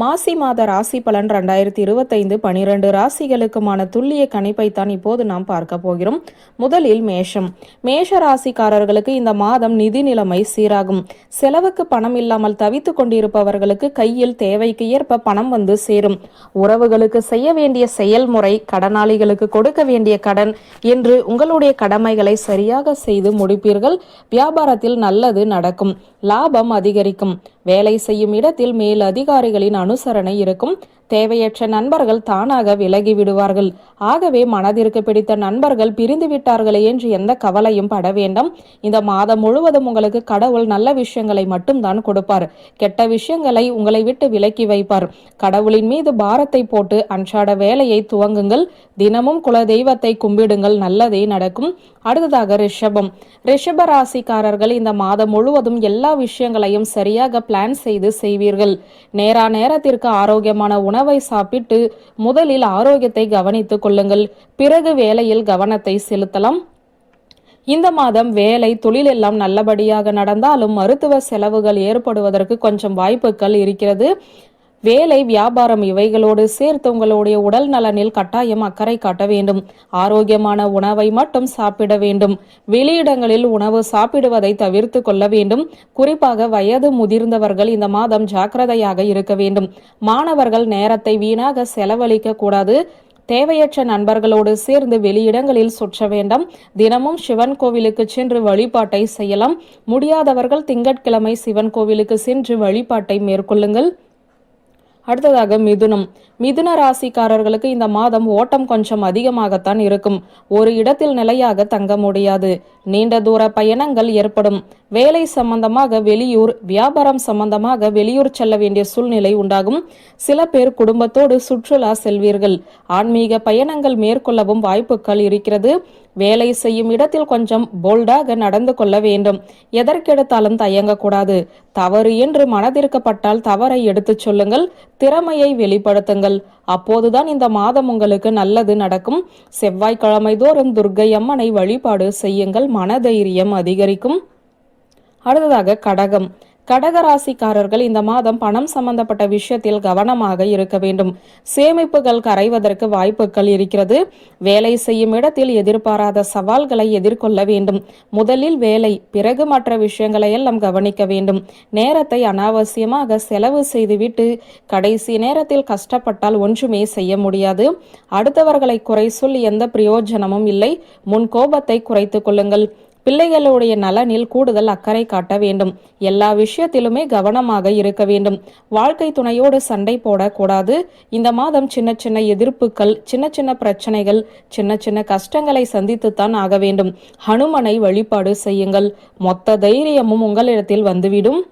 மாசி மாத ராசி பலன் ரெண்டாயிரத்தி இருபத்தைந்து பனிரெண்டு ராசிகளுக்குமான துல்லிய கணிப்பை தான் இப்போது நாம் பார்க்க போகிறோம். முதலில் மேஷம். மேஷ ராசிக்காரர்களுக்கு இந்த மாதம் நிதி நிலைமை சீராகும். செலவுக்கு பணம் இல்லாமல் தவித்துக் கொண்டிருப்பவர்களுக்கு கையில் தேவைக்கு ஏற்ப பணம் வந்து சேரும். உறவுகளுக்கு செய்ய வேண்டிய செயல்முறை கடனாளிகளுக்கு கொடுக்க வேண்டிய கடன் என்று உங்களுடைய கடமைகளை சரியாக செய்து முடிப்பீர்கள். வியாபாரத்தில் நல்லது நடக்கும். லாபம் அதிகரிக்கும். வேலை செய்யும் இடத்தில் மேல் அதிகாரிகளின் அனுசரணை இருக்கும். தேவையற்ற நண்பர்கள் தானாக விலகி விடுவார்கள். ஆகவே மனதிற்கு பிடித்த நண்பர்கள் பிரிந்து விட்டார்களே என்று எந்த கவலையும் பட வேண்டாம். இந்த மாதம் முழுவதும் உங்களுக்கு கடவுள் நல்ல விஷயங்களை மட்டும்தான் கொடுப்பார். கெட்ட விஷயங்களை உங்களை விட்டு விலக்கி வைப்பார். கடவுளின் மீது பாரத்தை போட்டு அன்றாட வேலையை துவங்குங்கள். தினமும் குல தெய்வத்தை கும்பிடுங்கள். நல்லதே நடக்கும். அடுத்ததாக ரிஷபம். ரிஷப ராசிக்காரர்கள் இந்த மாதம் முழுவதும் எல்லா விஷயங்களையும் சரியாக பிளான் செய்து செய்வீர்கள். நேரா நேரத்திற்கு ஆரோக்கியமான உணவு சாப்பிட்டு முதலில் ஆரோக்கியத்தை கவனித்துக் கொள்ளுங்கள். பிறகு வேலையில் கவனத்தை செலுத்தலாம். இந்த மாதம் வேலை தொழில் எல்லாம் நல்லபடியாக நடந்தாலும் மருத்துவ செலவுகள் ஏற்படுவதற்கு கொஞ்சம் வாய்ப்புகள் இருக்கிறது. வேலை வியாபாரம் இவைகளோடு சேர்த்து உங்களுடைய உடல் நலனில் கட்டாயம் அக்கறை காட்ட வேண்டும். ஆரோக்கியமான உணவை மட்டும் சாப்பிட வேண்டும். வெளியிடங்களில் உணவு சாப்பிடுவதை தவிர்த்து கொள்ள வேண்டும். குறிப்பாக வயது முதிர்ந்தவர்கள் இந்த மாதம் ஜாக்கிரதையாக இருக்க வேண்டும். மாணவர்கள் நேரத்தை வீணாக செலவழிக்க கூடாது. தேவையற்ற நண்பர்களோடு சேர்ந்து வெளியிடங்களில் சுற்ற வேண்டாம். தினமும் சிவன் கோவிலுக்கு சென்று வழிபாட்டை செய்யலாம். முடியாதவர்கள் திங்கட்கிழமை சிவன் கோவிலுக்கு சென்று வழிபாட்டை மேற்கொள்ளுங்கள். அடுத்ததாக மிதுனம். மிதுன ராசிக்காரர்களுக்கு இந்த மாதம் ஓட்டம் கொஞ்சம் அதிகமாகத்தான் இருக்கும். ஒரு இடத்தில் நிலையாக தங்க முடியாது. நீண்ட தூர பயணங்கள் ஏற்படும். வேலை சம்பந்தமாக வெளியூர் வியாபாரம் சம்பந்தமாக வெளியூர் செல்ல வேண்டிய சூழ்நிலை உண்டாகும். சில பேர் குடும்பத்தோடு சுற்றுலா செல்வீர்கள். ஆன்மீக பயணங்கள் மேற்கொள்ளவும் வாய்ப்புகள் இருக்கிறது. வேலை செய்யும் இடத்தில் கொஞ்சம் போல்டாக நடந்து கொள்ள வேண்டும். எதற்கெடுத்தாலும் தயங்கக்கூடாது. தவறு என்று மனதிற்கப்பட்டால் தவறை எடுத்துச் சொல்லுங்கள். திறமையை வெளிப்படுத்துங்கள். அப்போதுதான் இந்த மாதம் உங்களுக்கு நல்லது நடக்கும். செவ்வாய்க்கிழமை தோறும் துர்க்கை அம்மனை வழிபாடு செய்யுங்கள். மனதைரியம் அதிகரிக்கும். அடுத்ததாக கடகம். கடகராசிக்காரர்கள் இந்த மாதம் பணம் சம்பந்தப்பட்ட விஷயத்தில் கவனமாக இருக்க வேண்டும். சேமிப்புகள் கரைவதற்கு வாய்ப்புகள் இருக்கிறது. வேலை செய்யும் இடத்தில் எதிர்பாராத சவால்களை எதிர்கொள்ள வேண்டும். முதலில் வேலை பிறகு மற்ற விஷயங்களை எல்லாம் கவனிக்க வேண்டும். நேரத்தை அனாவசியமாக செலவு செய்துவிட்டு கடைசி நேரத்தில் கஷ்டப்பட்டால் ஒன்றுமே செய்ய முடியாது. அடுத்தவர்களை குறை சொல்லி எந்த பிரயோஜனமும் இல்லை. முன் கோபத்தை குறைத்துக் கொள்ளுங்கள். பிள்ளைகளுடைய நலனில் கூடுதல் அக்கறை காட்ட வேண்டும். எல்லா விஷயத்திலுமே கவனமாக இருக்க வேண்டும். வாழ்க்கை துணையோடு சண்டை போடக்கூடாது. இந்த மாதம் சின்ன சின்ன எதிர்ப்புகள் சின்ன சின்ன பிரச்சனைகள் சின்ன சின்ன கஷ்டங்களை சந்தித்துத்தான் ஆக வேண்டும். ஹனுமனை வழிபாடு செய்யுங்கள். மொத்த தைரியமும் உங்களிடத்தில் வந்துவிடும்.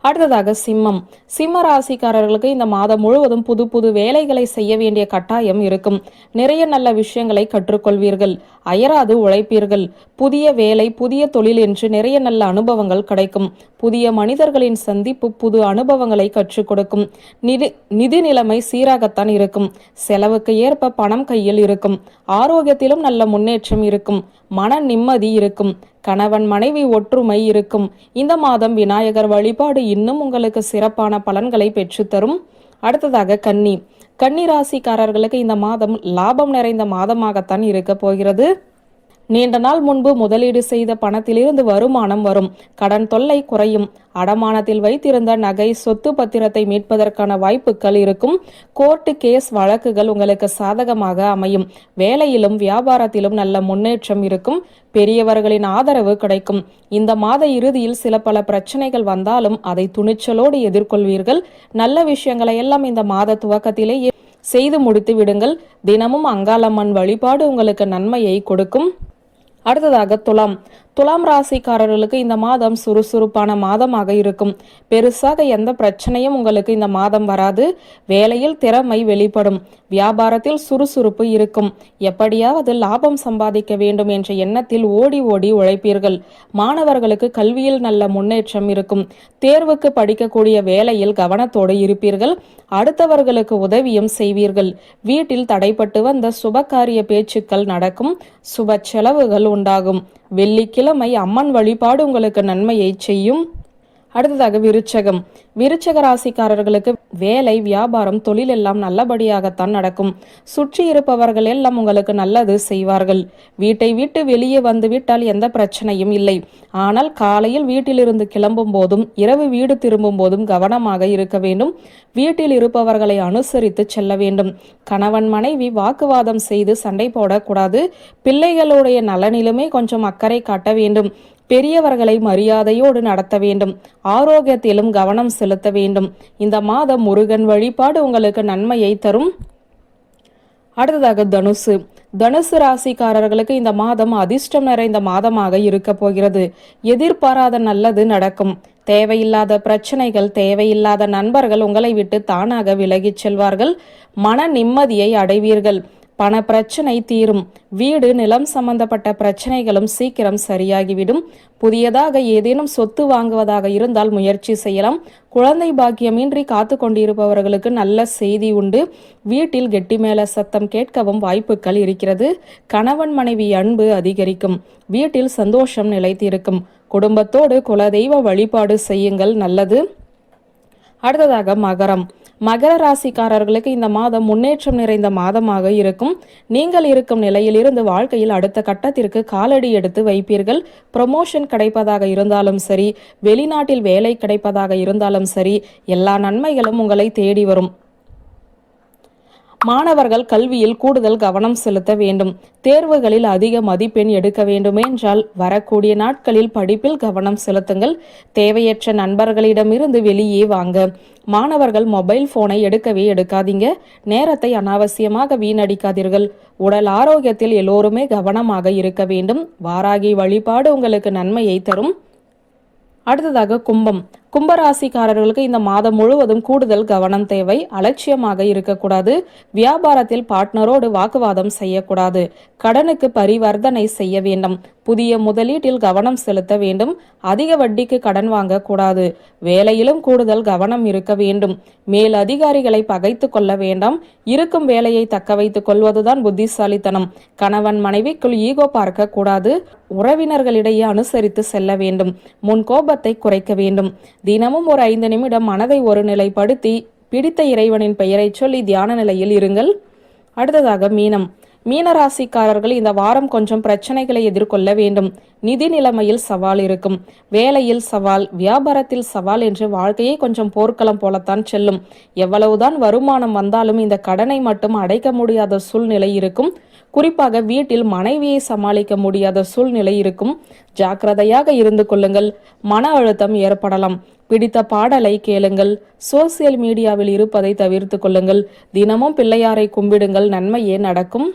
அடுத்ததாக சிம்மம். சிம்ம ராசிக்காரர்களுக்கு இந்த மாதம் முழுவதும் புது புது வேலைகளை செய்ய வேண்டிய கட்டாயம் இருக்கும். நிறைய நல்ல விஷயங்களை கற்றுக்கொள்வீர்கள். அயராது உழைப்பீர்கள். புதிய வேலை புதிய தொழில் என்று நிறைய நல்ல அனுபவங்கள் கிடைக்கும். புதிய மனிதர்களின் சந்திப்பு புது அனுபவங்களை கற்றுக் கொடுக்கும். நிதி நிதி நிலைமை சீராகத்தான் இருக்கும். செலவுக்கு ஏற்ப பணம் கையில் இருக்கும். ஆரோக்கியத்திலும் நல்ல முன்னேற்றம் இருக்கும். மன நிம்மதி இருக்கும். கணவன் மனைவி ஒற்றுமை இருக்கும். இந்த மாதம் விநாயகர் வழிபாடு இன்னும் உங்களுக்கு சிறப்பான பலன்களை பெற்றுத்தரும் அடுத்ததாக கன்னி. கன்னி ராசிக்காரர்களுக்கு இந்த மாதம் லாபம் நிறைந்த மாதமாகத்தான் இருக்க போகிறது. நீண்ட நாள் முன்பு முதலீடு செய்த பணத்திலிருந்து வருமானம் வரும். கடன் தொல்லை குறையும். அடமானத்தில் வைத்திருந்த நகை சொத்து பத்திரத்தை மீட்பதற்கான வாய்ப்புகள் இருக்கும். கோர்ட்டு கேஸ் வழக்குகள் உங்களுக்கு சாதகமாக அமையும். வேலையிலும் வியாபாரத்திலும் நல்ல முன்னேற்றம் இருக்கும். பெரியவர்களின் ஆதரவு கிடைக்கும். இந்த மாத இறுதியில் சில பல பிரச்சனைகள் வந்தாலும் அதை துணிச்சலோடு எதிர்கொள்வீர்கள். நல்ல விஷயங்களை எல்லாம் இந்த மாத துவக்கத்திலேயே செய்து முடித்து விடுங்கள். தினமும் அங்காளம்மன் வழிபாடு உங்களுக்கு நன்மையை கொடுக்கும். அடுத்ததாக துலாம். துலாம் ராசிக்காரர்களுக்கு இந்த மாதம் சுறுசுறுப்பான மாதமாக இருக்கும். பெருசாக எந்த பிரச்சனையும் உங்களுக்கு இந்த மாதம் வராது. வேலையில் திறமை வெளிப்படும். வியாபாரத்தில் சுறுசுறுப்பு இருக்கும். எப்படியாவது லாபம் சம்பாதிக்க வேண்டும் என்ற எண்ணத்தில் ஓடி ஓடி உழைப்பீர்கள். மாணவர்களுக்கு கல்வியில் நல்ல முன்னேற்றம் இருக்கும். தேர்வுக்கு படிக்கக்கூடிய வேலையில் கவனத்தோடு இருப்பீர்கள். அடுத்தவர்களுக்கு உதவியும் செய்வீர்கள். வீட்டில் தடைப்பட்டு வந்த சுபகாரிய பேச்சுக்கள் நடக்கும். சுப செலவுகள் உண்டாகும். வெள்ளிக்கிழமை அம்மன் வழிபாடு உங்களுக்கு நன்மையை செய்யும். அடுத்ததாக விருச்சகம். விருச்சக ராசிக்காரர்களுக்கு வேலை வியாபாரம் தொழில் எல்லாம் நல்லபடியாகத்தான் நடக்கும். சுற்றி இருப்பவர்கள் எல்லாம் உங்களுக்கு நல்லது செய்வார்கள். வீட்டை விட்டு வெளியே வந்து விட்டால் எந்த பிரச்சனையும் இல்லை. ஆனால் காலையில் வீட்டிலிருந்து கிளம்பும் போதும் இரவு வீடு திரும்பும் போதும் கவனமாக இருக்க வேண்டும். வீட்டில் இருப்பவர்களை அனுசரித்து செல்ல வேண்டும். கணவன் மனைவி வாக்குவாதம் செய்து சண்டை போடக்கூடாது. பிள்ளைகளுடைய நலனிலுமே கொஞ்சம் அக்கறை காட்ட வேண்டும். பெரியவர்களை மரியாதையோடு நடத்த வேண்டும். ஆரோக்கியத்திலும் கவனம் செலுத்த வேண்டும். இந்த மாதம் முருகன் வழிபாடு உங்களுக்கு நன்மையை தரும். அடுத்ததாக தனுசு. தனுசு ராசிக்காரர்களுக்கு இந்த மாதம் அதிர்ஷ்டம் நிறைந்த மாதமாக இருக்க போகிறது. எதிர்பாராத நல்லது நடக்கும். தேவையில்லாத பிரச்சனைகள் தேவையில்லாத நண்பர்கள் உங்களை விட்டு தானாக விலகிச் செல்வார்கள். மன நிம்மதியை அடைவீர்கள். பண பிரச்சனை தீரும். வீடு நிலம் சம்பந்தப்பட்ட பிரச்சனைகளும் சீக்கிரம் சரியாகிவிடும். புதியதாக ஏதேனும் சொத்து வாங்குவதாக இருந்தால் முயற்சி செய்யலாம். குழந்தை பாக்கியமின்றி காத்து கொண்டிருப்பவர்களுக்கு நல்ல செய்தி உண்டு. வீட்டில் கெட்டி மேல சத்தம் கேட்கவும் வாய்ப்புகள் இருக்கிறது. கணவன் மனைவி அன்பு அதிகரிக்கும். வீட்டில் சந்தோஷம் நிலைத்திருக்கும். குடும்பத்தோடு குலதெய்வ வழிபாடு செய்யுங்கள். நல்லது. அடுத்ததாக மகரம். மகர ராசிக்காரர்களுக்கு இந்த மாதம் முன்னேற்றம் நிறைந்த மாதமாக இருக்கும். நீங்கள் இருக்கும் நிலையிலிருந்து வாழ்க்கையில் அடுத்த கட்டத்திற்கு காலடி எடுத்து வைப்பீர்கள். ப்ரொமோஷன் கிடைப்பதாக இருந்தாலும் சரி வெளிநாட்டில் வேலை கிடைப்பதாக இருந்தாலும் சரி எல்லா நன்மைகளும் உங்களை தேடி வரும். மாணவர்கள் கல்வியில் கூடுதல் கவனம் செலுத்த வேண்டும். தேர்வுகளில் அதிக மதிப்பெண் எடுக்க வேண்டுமென்றால் வரக்கூடிய நாட்களில் படிப்பில் கவனம் செலுத்துங்கள். தேவையற்ற நண்பர்களிடமிருந்து வெளியே வாங்க. மாணவர்கள் மொபைல் போனை எடுக்கவே எடுக்காதீங்க. நேரத்தை அனாவசியமாக வீணடிக்காதீர்கள். உடல் ஆரோக்கியத்தில் எல்லோருமே கவனமாக இருக்க வேண்டும். வாராகி வழிபாடு உங்களுக்கு நன்மையை தரும். அடுத்ததாக கும்பம். கும்பராசிக்காரர்களுக்கு இந்த மாதம் முழுவதும் கூடுதல் கவனம் தேவை. அலட்சியமாக இருக்கக்கூடாது. வியாபாரத்தில் பார்ட்னரோடு வாக்குவாதம் செய்யக்கூடாது. கடனுக்கு பரிவர்த்தனை செய்ய வேண்டும். புதிய முதலீட்டில் கவனம் செலுத்த வேண்டும். அதிக வட்டிக்கு கடன் வாங்கக்கூடாது. வேலையிலும் கூடுதல் கவனம் இருக்க வேண்டும். மேல் அதிகாரிகளை பகைத்து கொள்ள வேண்டாம். இருக்கும் வேலையை தக்க வைத்துக் கொள்வதுதான் புத்திசாலித்தனம். கணவன் மனைவிக்குள் ஈகோ பார்க்க கூடாது உறவினர்களிடையே அனுசரித்து செல்ல வேண்டும். முன் கோபத்தை குறைக்க வேண்டும். தினமும் ஒரு ஐந்து நிமிடம் மனதை ஒரு நிலைப்படுத்தி பிடித்த இறைவனின் பெயரை சொல்லி தியான நிலையில் இருங்கள். அடுத்ததாக மீனம். மீனராசிக்காரர்கள் இந்த வாரம் கொஞ்சம் பிரச்சனைகளை எதிர்கொள்ள வேண்டும். நிதி நிலைமையில் சவால் இருக்கும். வேலையில் சவால் வியாபாரத்தில் சவால் என்று வாழ்க்கையே கொஞ்சம் போர்க்களம் போலத்தான் செல்லும். எவ்வளவுதான் வருமானம் வந்தாலும் இந்த கடனை மட்டும் அடைக்க முடியாத சூழ்நிலை இருக்கும். குறிப்பாக வீட்டில் மனைவியை சமாளிக்க முடியாத சூழ்நிலை இருக்கும். ஜாக்கிரதையாக இருந்து கொள்ளுங்கள். மன அழுத்தம் ஏற்படலாம். பிடித்த பாடலை கேளுங்கள். சோசியல் மீடியாவில் இருப்பதை தவிர்த்து கொள்ளுங்கள். தினமும் பிள்ளையாரை கும்பிடுங்கள். நன்மையே நடக்கும்.